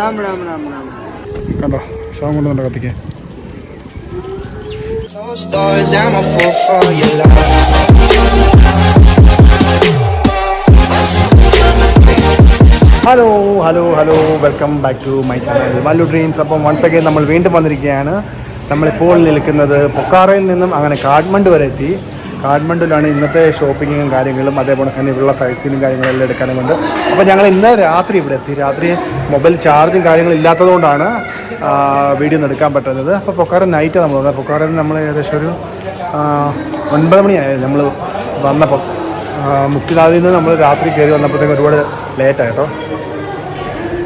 രാം രാം രാം രാം. കണ്ടോ? ശവം hello hello hello welcome back to my channel Vallu dreams അപ്പം once again നമ്മൾ വീണ്ടും വന്നിരിക്കുകയാണ്. നമ്മളിപ്പോൾ നിൽക്കുന്നത് പൊക്കാറയിൽ നിന്നും അങ്ങനെ കാഠ്മണ്ഡു വരെ എത്തി. കാഠ്മണ്ഡുവിലാണ് ഇന്നത്തെ ഷോപ്പിങ്ങും കാര്യങ്ങളും അതേപോലെ തന്നെ ഇവിടെയുള്ള സൈറ്റ് സീനും കാര്യങ്ങളെല്ലാം എടുക്കാനും കൊണ്ട്. അപ്പോൾ ഞങ്ങൾ ഇന്ന് രാത്രി ഇവിടെ എത്തി. രാത്രി മൊബൈൽ ചാർജും കാര്യങ്ങളും ഇല്ലാത്തതുകൊണ്ടാണ് വീഡിയോ ഒന്നും എടുക്കാൻ പറ്റുന്നത് അപ്പോൾ പൊക്കാറ നൈറ്റാണ് നമ്മൾ വന്നത്. പൊക്കാരൻ നമ്മൾ ഏകദേശം ഒരു ഒൻപത് മണിയായി നമ്മൾ വന്നപ്പോൾ മുക്തിനാഥിൽ നിന്ന് നമ്മൾ രാത്രി കയറി വന്നപ്പോഴത്തേക്കും ഒരുപാട് ലേറ്റായി കേട്ടോ.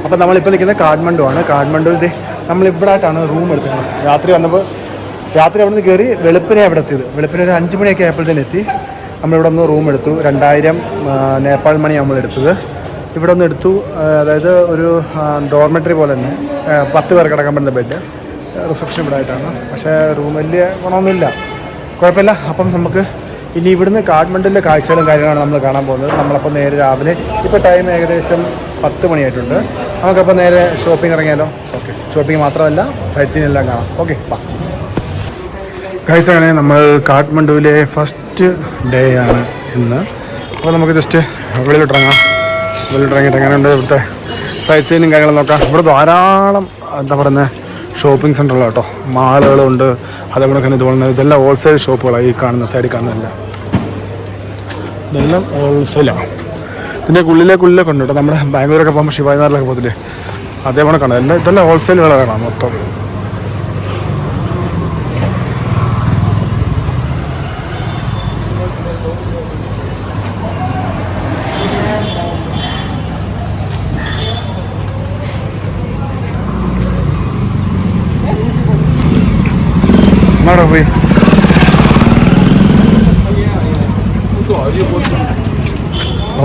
അപ്പോൾ നമ്മളിപ്പോൾ നിൽക്കുന്നത് കാഠ്മണ്ഡു ആണ് കാഠ്മണ്ഡുവിൽ നമ്മൾ ഇവിടെ ആയിട്ടാണ് റൂം എടുത്തിരുന്നത് രാത്രി വന്നപ്പോൾ രാത്രി അവിടെ നിന്ന് കയറി വെളുപ്പിനെ അവിടെ എത്തിയത്. വെളുപ്പിനെ ഒരു അഞ്ച് മണിയൊക്കെ ആയപ്പോഴത്തേന് എത്തി. നമ്മളിവിടെ നിന്ന് റൂം എടുത്തു. രണ്ടായിരം നേപ്പാൾ മണി നമ്മൾ എടുത്തത്. ഇവിടെ ഒന്ന് എടുത്തു. അതായത് ഒരു ഡോർമെറ്ററി പോലെ തന്നെ. പത്ത് പേർ കിടക്കാൻ പറ്റുന്ന ബെഡ് റിസപ്ഷൻ ഇവിടെ ആയിട്ടാണ്. പക്ഷേ റൂം വലിയ ഗുണമൊന്നുമില്ല. കുഴപ്പമില്ല. അപ്പം നമുക്ക് ഇനി ഇവിടുന്ന് കാഠ്മണ്ഡുവിലെ കാഴ്ചകളും കാര്യങ്ങളാണ് നമ്മൾ കാണാൻ പോകുന്നത്. നമ്മളപ്പോൾ നേരെ രാവിലെ ഇപ്പോൾ ടൈം ഏകദേശം പത്ത് മണിയായിട്ടുണ്ട്. നമുക്കപ്പോൾ നേരെ ഷോപ്പിംഗ് ഇറങ്ങിയാലോ? ഓക്കെ ഷോപ്പിംഗ് മാത്രമല്ല സൈറ്റ് സീൻ എല്ലാം കാണാം. ഓക്കെ വാ കഴിച്ച അങ്ങനെ നമ്മൾ കാഠ്മണ്ഡുവിലെ ഫസ്റ്റ് ഡേ ആണ് ഇന്ന്. അപ്പോൾ നമുക്ക് ജസ്റ്റ് വെളിയിലിട്ടിറങ്ങാം. വെളിയിലിറങ്ങിയിട്ട് എങ്ങനെയുണ്ട് ഇവിടുത്തെ സൈറ്റ് സീനും കാര്യങ്ങളും നോക്കാം. ഇവിടെ ധാരാളം എന്താ പറയുന്നത് ഷോപ്പിംഗ് സെന്ററുകൾ കേട്ടോ. മാളുകളുണ്ട്. അതേപോലെ തന്നെ ഇതുപോലെ ഇതെല്ലാം ഹോൾസെയിൽ ഷോപ്പുകളാണ് ഈ കാണുന്ന സൈഡിൽ കാണുന്നതെല്ലാം. ഇതെല്ലാം ഹോൾസെയിലാണ് ഇതിന്റെ ഉള്ളിലേക്ക് ഉള്ളിലേക്ക് ഉണ്ട് കേട്ടോ. നമ്മുടെ ബാംഗ്ലൂരൊക്കെ പോകുമ്പോൾ ശിവാജിനാറിലൊക്കെ പോകത്തില്ലേ? അതേപോലെ കാണാം. എല്ലാം ഇതെല്ലാം ഹോൾസെയിൽ വിളകളാണ് മൊത്തം. എന്നാടാ പോയി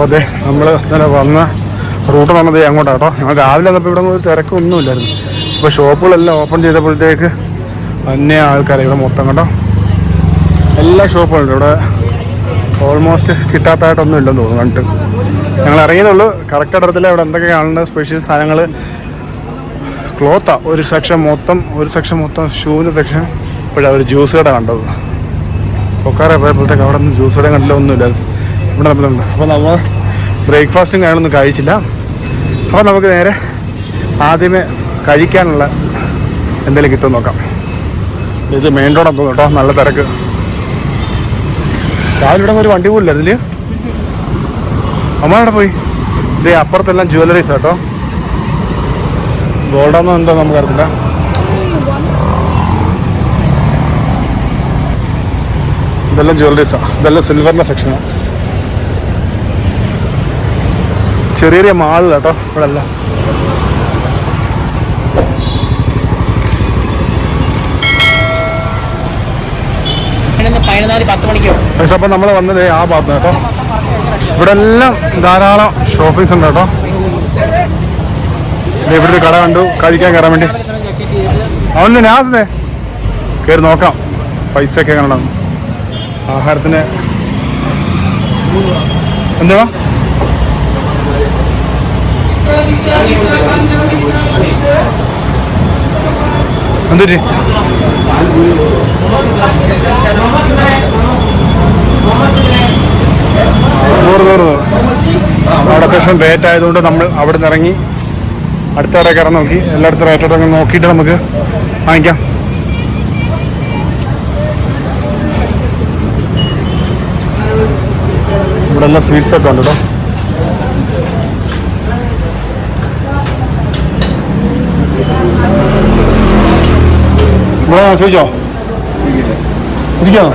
അതെ നമ്മൾ ഇന്നലെ വന്ന റൂട്ട് വന്നത് അങ്ങോട്ടാണ് കേട്ടോ ഞങ്ങൾ രാവിലെ വന്നപ്പോൾ ഇവിടെ ഒരു തിരക്കൊന്നുമില്ലായിരുന്നു. ഇപ്പോൾ ഷോപ്പുകളെല്ലാം ഓപ്പൺ ചെയ്തപ്പോഴത്തേക്ക് അന്യ ആൾക്കാരെ ഇവിടെ മൊത്തം കേട്ടോ എല്ലാ ഷോപ്പുകളുണ്ട് ഇവിടെ ഓൾമോസ്റ്റ് കിട്ടാത്തതായിട്ടൊന്നും ഇല്ലെന്ന് തോന്നുന്നു കണ്ടിട്ട്. ഞങ്ങൾ ഇറങ്ങിയതുള്ളൂ കറക്റ്റ് ഇടത്തില്ല ഇവിടെ എന്തൊക്കെ കാണേണ്ട സ്പെഷ്യൽ സാധനങ്ങൾ ക്ലോത്താണ് ഒരു സെക്ഷൻ മൊത്തം ഒരു സെക്ഷൻ മൊത്തം ഷൂവിന്റെ സെക്ഷൻ ഇപ്പോഴാണ് ഒരു ജ്യൂസ് കട കണ്ടത്. പൊക്കാറെ പോയപ്പോഴത്തേക്ക് അവിടെ നിന്ന് ജ്യൂസ് കട കണ്ടില്ല ഒന്നുമില്ല. ഇവിടെ നമ്മളുണ്ട് അപ്പോൾ നമ്മൾ ബ്രേക്ക്ഫാസ്റ്റും കാര്യങ്ങളൊന്നും കഴിച്ചില്ല. അപ്പോൾ നമുക്ക് നേരെ ആദ്യമേ കഴിക്കാനുള്ള എന്തെങ്കിലും കിട്ടും നോക്കാം. ഇത് മെയിൻ റോഡ് തോന്നുന്നു കേട്ടോ. നല്ല തിരക്ക്. രാവിലെ ഇവിടെ ഒരു വണ്ടി പോലില്ല അതിൽ? അമ്മ അവിടെ പോയി? ഇത് അപ്പുറത്തെല്ലാം ജുവലറീസ് കേട്ടോ. ഗോൾഡാന്നോ എന്തോ നമുക്കറിയില്ല ഇതെല്ലാം ജ്വല്ലറീസാണ് ഇതെല്ലാം സിൽവറിന്റെ സെക്ഷനാണ് ചെറിയ ചെറിയ മാൾ കേട്ടോ ഇവിടെ മണിക്കോ പക്ഷെ അപ്പം നമ്മൾ വന്നത് ആ ഭാഗത്ത് കേട്ടോ. ഇവിടെ എല്ലാം ധാരാളം ഷോപ്പിംഗ്സ് ഉണ്ട് കേട്ടോ. ഇവിടെ ഒരു കട കണ്ടു. കഴിക്കാൻ കയറാൻ വേണ്ടി. അവന് നാസിനെ. കയറി നോക്കാം. പൈസ ഒക്കെ എങ്ങനെ ഉണ്ടാവും? ആഹാരത്തിന്. എന്താ എന്തൊരു നൂറ് നൂറ്. അവിടെ അത്യാവശ്യം റേറ്റ് ആയതുകൊണ്ട് നമ്മൾ അവിടെ നിന്ന് ഇറങ്ങി അടുത്ത ഇറങ്ങി നോക്കി. എല്ലായിടത്തും റേറ്റ് ഇറങ്ങി നോക്കിയിട്ട് നമുക്ക് വാങ്ങിക്കാം. എല്ലാം സ്വീറ്റ്സ് ഒക്കെ ഉണ്ട് കേട്ടോ ഇവിടെ ചോദിച്ചോ ഇരിക്കാണോ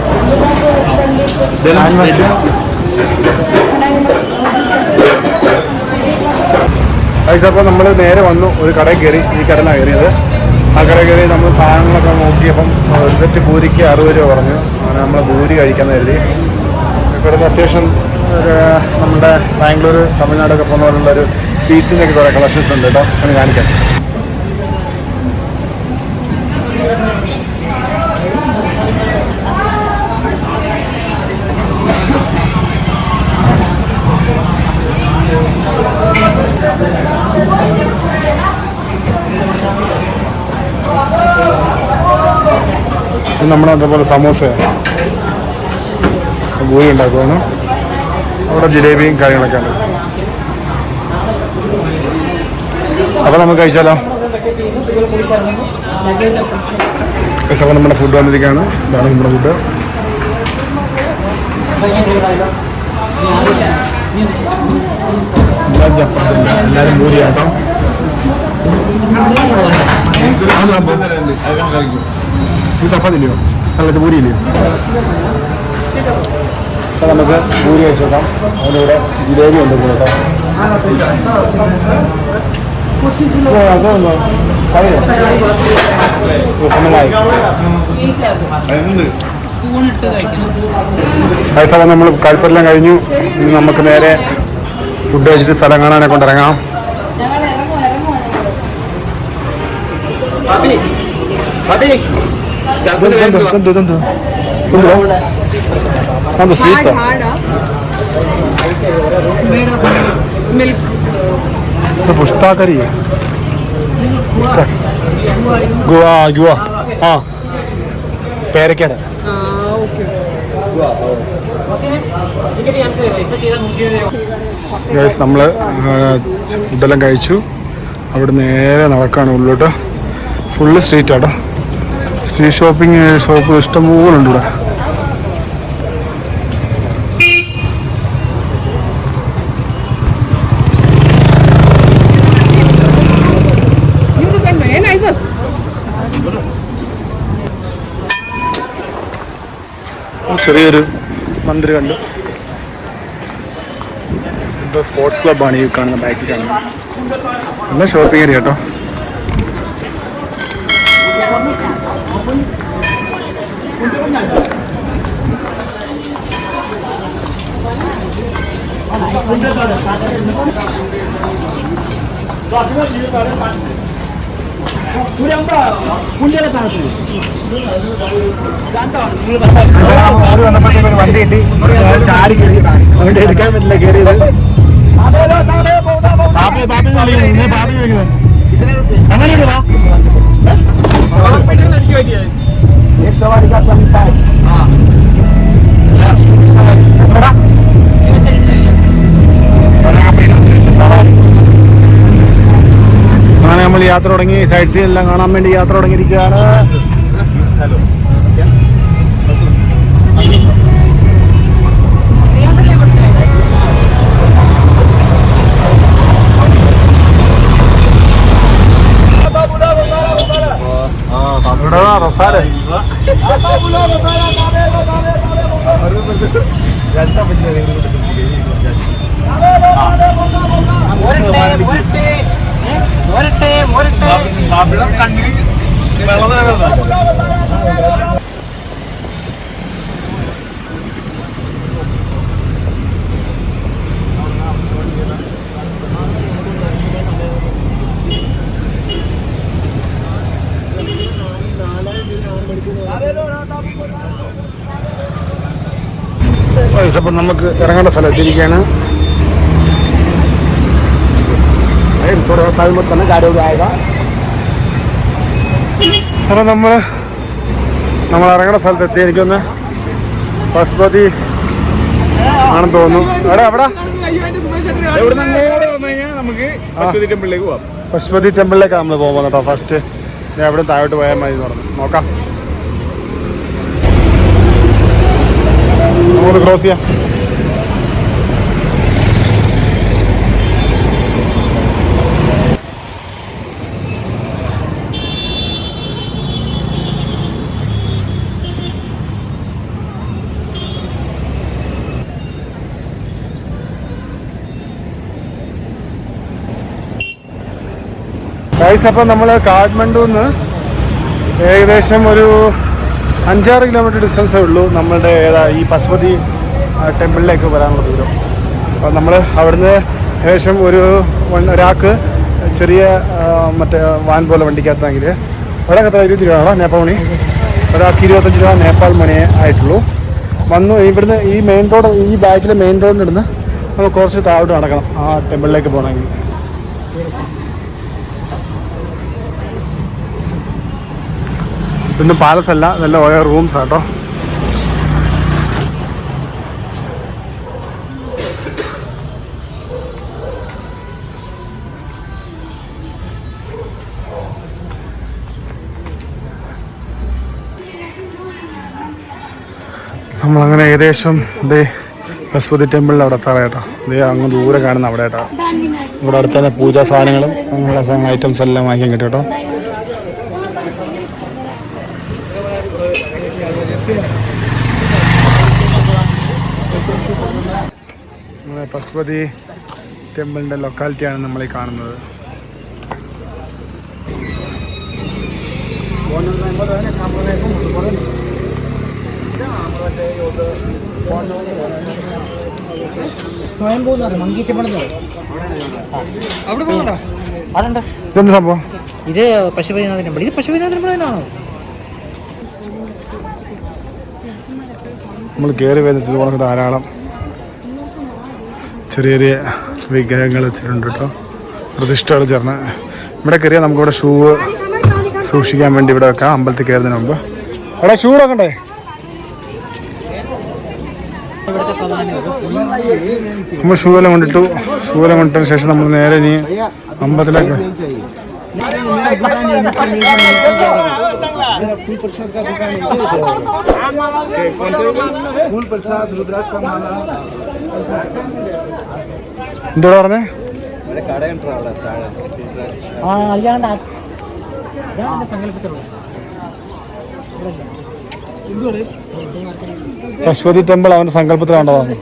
പൈസ അപ്പോൾ നമ്മൾ നേരെ വന്നു. ഒരു കടയിൽ കയറി ഈ കടയിലാണ് കയറിയത്. ആ കടയിൽ കയറി നമ്മൾ സാധനങ്ങളൊക്കെ നോക്കിയപ്പം ഒരു സെറ്റ് പൂരിക്ക് അറുപത് രൂപ പറഞ്ഞു. അങ്ങനെ നമ്മൾ പൂരി കഴിക്കാൻ കരുതി. ഇവിടുന്ന് അത്യാവശ്യം നമ്മുടെ ബാംഗ്ലൂർ തമിഴ്നാടൊക്കെ പോകുന്ന പോലുള്ള ഒരു സീസണൊക്കെ കുറേ കളക്ഷൻസ് ഉണ്ട് കേട്ടോ. അങ്ങനെ കാണിക്കാം. നമ്മുടെ അതേപോലെ സമോസ ഗോലി ഉണ്ടാക്കുവാണ്. അവിടെ ജിലേബിയും കാര്യങ്ങളൊക്കെ ഉണ്ട്. അപ്പോൾ നമുക്ക് കഴിച്ചാലോ? സമയം നമ്മുടെ ഫുഡ് വന്നിരിക്കുകയാണ്. ഇതാണ് നമ്മുടെ ഫുഡ് എല്ലാവരും കേട്ടോ ഈ ചപ്പാത്തില്ലയോ അല്ല ഇത് പൂരി അപ്പോൾ നമുക്ക് പൂരി കഴിച്ചു നോക്കാം. അതിന്റെ കൂടെ ജിലേബി ഉണ്ട് കൂടെ കേട്ടോ. അതൊന്നോ? ആ സ്ഥലം നമ്മൾ കാൽപ്പരെല്ലാം കഴിഞ്ഞു. ഇനി നമുക്ക് നേരെ ഫുഡ് കഴിച്ചിട്ട് സ്ഥലം കാണാനെ കൊണ്ടിറങ്ങാം. ഇതെന്ത്, ഇതെന്ത്, ഇതെന്ത്? അതെന്ത് സ്വീറ്റ്സാ? മിൽക്ക് ഇത് പുഷ്ടാക്കരി പുഷ്ട. Guava guava. ആ. പേരക്കട ഗൈസ് നമ്മൾ ഫുഡെല്ലാം കഴിച്ചു. അവിടെ നേരെ നടക്കാണ് ഉള്ളോട്ട് full street auto. Street shopping shop ഇഷ്ടംപോലെ ഉണ്ട് ഇവിടെ ചെറിയൊരു മന്ദിർ കണ്ടു. എന്തോ സ്പോർട്സ് ക്ലബ്ബാണ് ഈ കാണുന്ന ബാക്കിൽ കാണുന്നത് എന്നാൽ ഷോപ്പിംഗ് ഏരിയ കേട്ടോ വണ്ടി കിട്ടി ചാടി കയറി അതുകൊണ്ട് എടുക്കാൻ പറ്റില്ല കയറിയത് അങ്ങനെ വാ അങ്ങനെ നമ്മൾ യാത്ര തുടങ്ങി സൈഡ് സീൻ എല്ലാം കാണാൻ വേണ്ടി യാത്ര തുടങ്ങിയിരിക്കുകയാണ്. ഇവിടെ അപ്പം നമുക്ക് ഇറങ്ങേണ്ട സ്ഥലം എത്തിയിരിക്കുകയാണ്. അപ്പം നമ്മൾ നമ്മൾ ഇറങ്ങുന്ന സ്ഥലത്ത് എത്തി എനിക്കൊന്ന് പശുപതി ആണെന്ന് തോന്നുന്നു. എവിടെ? എവിടെ പശുപതി ടെമ്പിളിലേക്ക് ടെമ്പിളിലേക്കാണ് നമ്മൾ പോകുന്നത് കേട്ടോ. ഫസ്റ്റ് എവിടെ താഴോട്ട് പോയാൽ മതി എന്ന് പറഞ്ഞു. നോക്കാം. ക്രോസ് ചെയ്യാം ഗൈസ് അപ്പം നമ്മൾ കാഠ്മണ്ഡുന്ന് ഏകദേശം ഒരു അഞ്ചാറ് കിലോമീറ്റർ ഡിസ്റ്റൻസേ ഉള്ളൂ. നമ്മളുടെ ഏതാ ഈ പശുപതി ടെമ്പിളിലേക്ക് വരാനുള്ള ദൂരം. അപ്പോൾ നമ്മൾ അവിടുന്ന് ഏകദേശം ഒരു ഒരാൾക്ക് ചെറിയ മറ്റേ വാൻ പോലെ വണ്ടിക്കകത്താണെങ്കിൽ ഒരാൾക്ക് എത്ര? ഇരുപത് രൂപയാണോ? നേപ്പാൾ മണി. ഒരാൾക്ക് ഇരുപത്തഞ്ച് രൂപ നേപ്പാൾ മണി ആയിട്ടുള്ളൂ. വന്നു ഇവിടുന്ന് ഈ മെയിൻ റോഡ് ഈ ബാക്കിലെ മെയിൻ റോഡിന്റെ ഇടുന്ന് നമുക്ക് കുറച്ച് താഴോട്ട് നടക്കണം. ആ ടെമ്പിളിലേക്ക് പോകണമെങ്കിൽ. ഇതൊന്നും പാലസ് അല്ല നല്ല ഓരോ റൂംസ് ആട്ടോ നമ്മളങ്ങനെ ഏകദേശം ഇതേ ബസ്വതി ടെമ്പിളിൽ അവിടെ എത്താറ് കേട്ടോ ഇതേ അങ്ങ് ദൂരെ കാണുന്ന അവിടെ കേട്ടോ ഇവിടെ അടുത്ത് തന്നെ പൂജാ സാധനങ്ങളും അങ്ങനെയുള്ള ഐറ്റംസ് എല്ലാം വാങ്ങിക്കാൻ കിട്ടും കേട്ടോ നമ്മളെ പശുപതി ടെമ്പിളിന്റെ ലൊക്കാലിറ്റിയാണ് നമ്മൾ ഈ കാണുന്നത് ഇതെന്ത് സംഭവം? ഇത് പശുപതിനാഥൻ ടെമ്പിൾ. ഇത് പശുപതിനാഥൻ ടെമ്പിൾ തന്നെയാണോ നമ്മൾ കയറി വരുന്നത് ധാരാളം. ചെറിയ ചെറിയ വിഗ്രഹങ്ങൾ വെച്ചിട്ടുണ്ട് കേട്ടോ. പ്രതിഷ്ഠകൾ ചേർന്ന്. ഇവിടെ കയറിയാൽ നമുക്കിവിടെ ഷൂ സൂക്ഷിക്കാൻ വേണ്ടി ഇവിടെ വെക്കാം. അമ്പലത്തിൽ കയറുന്നതിന് മുമ്പ്. അവിടെ ഷൂ വെക്കണ്ടേ നമ്മൾ ഷൂ എല്ലാം കൊണ്ടിട്ടു. ഷൂ എല്ലാം കൊണ്ടിട്ടതിന് ശേഷം നമ്മൾ നേരെ ഇനി അമ്പലത്തിലേക്ക്. എന്തോടാ പറഞ്ഞേ? ആ അല്ലാണ്ട് പശുപതി ടെമ്പിൾ അവന്റെ സങ്കല്പത്തിലാണ്ടോ പറഞ്ഞു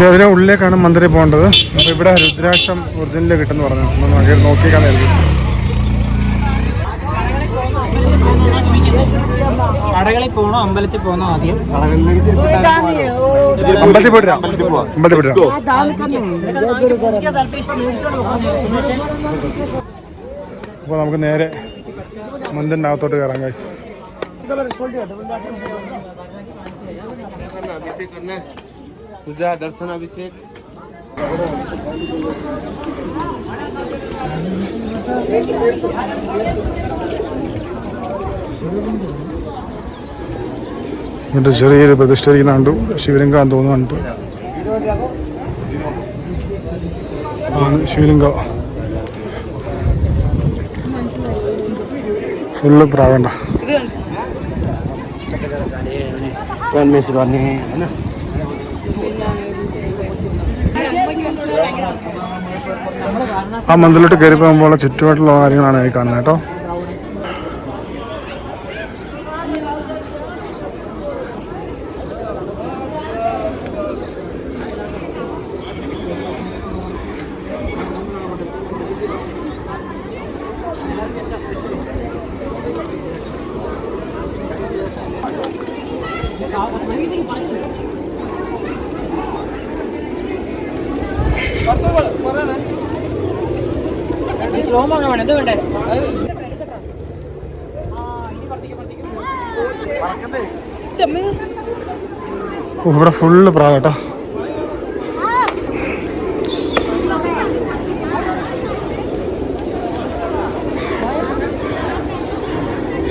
ഇനി അതിന്റെ ഉള്ളിലേക്കാണ് മന്ദിരം പോകേണ്ടത്. അപ്പോൾ ഇവിടെ രുദ്രാക്ഷം ഒറിജിനൽ കിട്ടുമെന്ന് പറഞ്ഞു. നമുക്ക് നോക്കി നോക്കിക്കാൻ കരുതി കടകളിൽ പോകണോ അമ്പലത്തിൽ പോകണോ ആദ്യം? അമ്പലത്തിൽ പോയിട്ട് അമ്പലത്തിൽ പോയിട്ട് അപ്പോൾ നമുക്ക് നേരെ മന്ദിറിന്റെ അകത്തോട്ട് കയറാം ഗൈസ് પૂજા દર્શનાભિષેક എന്നിട്ട് ചെറിയൊരു പ്രതിഷ്ഠയിരിക്കുന്ന കണ്ടു ശിവലിംഗം തോന്നുന്നുണ്ട് ആണ് ശിവലിംഗ. ഫുള്ള് പ്രാവണ്ട. ആ മന്ദിലോട്ട് കയറി പോകുമ്പോൾ ചുറ്റുപാടുള്ള കാര്യങ്ങളാണ് ഈ കാണുന്നത് കേട്ടോ. സ്ലോ വേണം. എന്ത് വേണ്ടേ? ഇവിടെ ഫുള്ള് പ്രാവ് കേട്ടോ.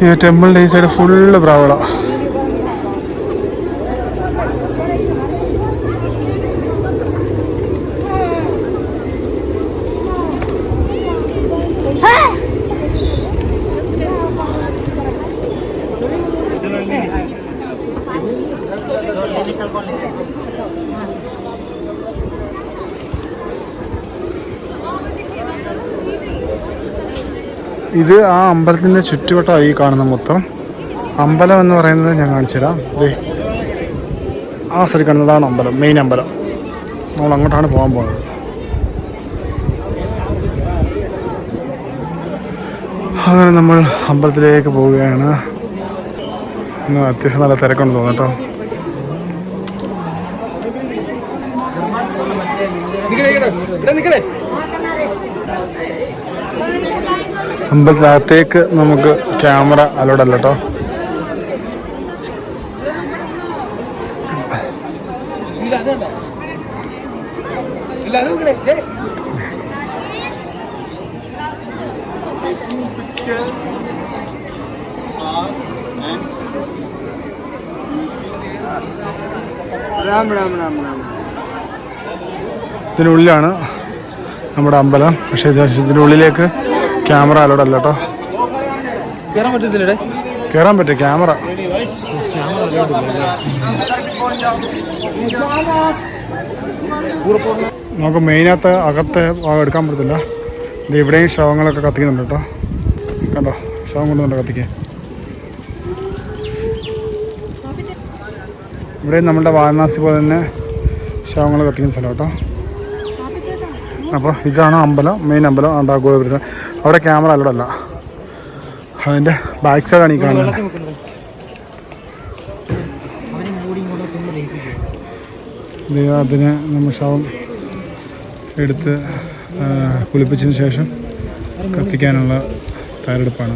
ഈ ടെമ്പിളിന്റെ ഈ സൈഡ് ഫുള്ള് പ്രാവുകളാ. ഇത് ആ അമ്പലത്തിന്റെ ചുറ്റുവട്ടമാണ് ഈ കാണുന്ന മൊത്തം. അമ്പലം എന്ന് പറയുന്നത് ഞാൻ കാണിച്ചുതരാം ദേ ആ സൈഡ് കാണുന്നതാണ് അമ്പലം മെയിൻ അമ്പലം. നമ്മൾ അങ്ങോട്ടാണ് പോകാൻ പോകുന്നത്. അങ്ങനെ നമ്മൾ അമ്പലത്തിലേക്ക് പോവുകയാണ്. ഇന്ന് അത്യാവശ്യം നല്ല തിരക്കുണ്ട് തോന്നുന്നു കേട്ടോ. അമ്പലത്തിനകത്തേക്ക് നമുക്ക് ക്യാമറ അലോഡല്ല കേട്ടോ ഇതിനുള്ളിലാണ് നമ്മുടെ അമ്പലം. പക്ഷേ ഇതിനുള്ളിലേക്ക് ക്യാമറ അലോഡ് അല്ല കേട്ടോ. കയറാൻ പറ്റത്തില്ലേ കയറാൻ പറ്റും ക്യാമറ. നമുക്ക് മെയിനകത്ത് അകത്തെ ഭാഗം എടുക്കാൻ പറ്റത്തില്ല. ഇത് ഇവിടെയും ശവങ്ങളൊക്കെ കത്തിക്കുന്നുണ്ട് കേട്ടോ. കണ്ടോ? ശവം കൊണ്ടുവന്നുണ്ട് കത്തിക്കാൻ ഇവിടെ നമ്മുടെ വാരണാസി പോലെ തന്നെ ശവങ്ങൾ കത്തിക്കുന്ന സ്ഥലം കേട്ടോ. അപ്പോൾ ഇതാണ് അമ്പലം മെയിൻ അമ്പലം. ആണ്ടാ ഗോപുരം അവിടെ ക്യാമറ അല്ലോ അല്ല അതിന്റെ ബാക്ക് സൈഡാണ് ഈ കാണുന്നത്. അതിന് നമ്മൾ ശവം എടുത്ത് കുളിപ്പിച്ചതിന് ശേഷം കത്തിക്കാനുള്ള തയ്യാറെടുപ്പാണ്.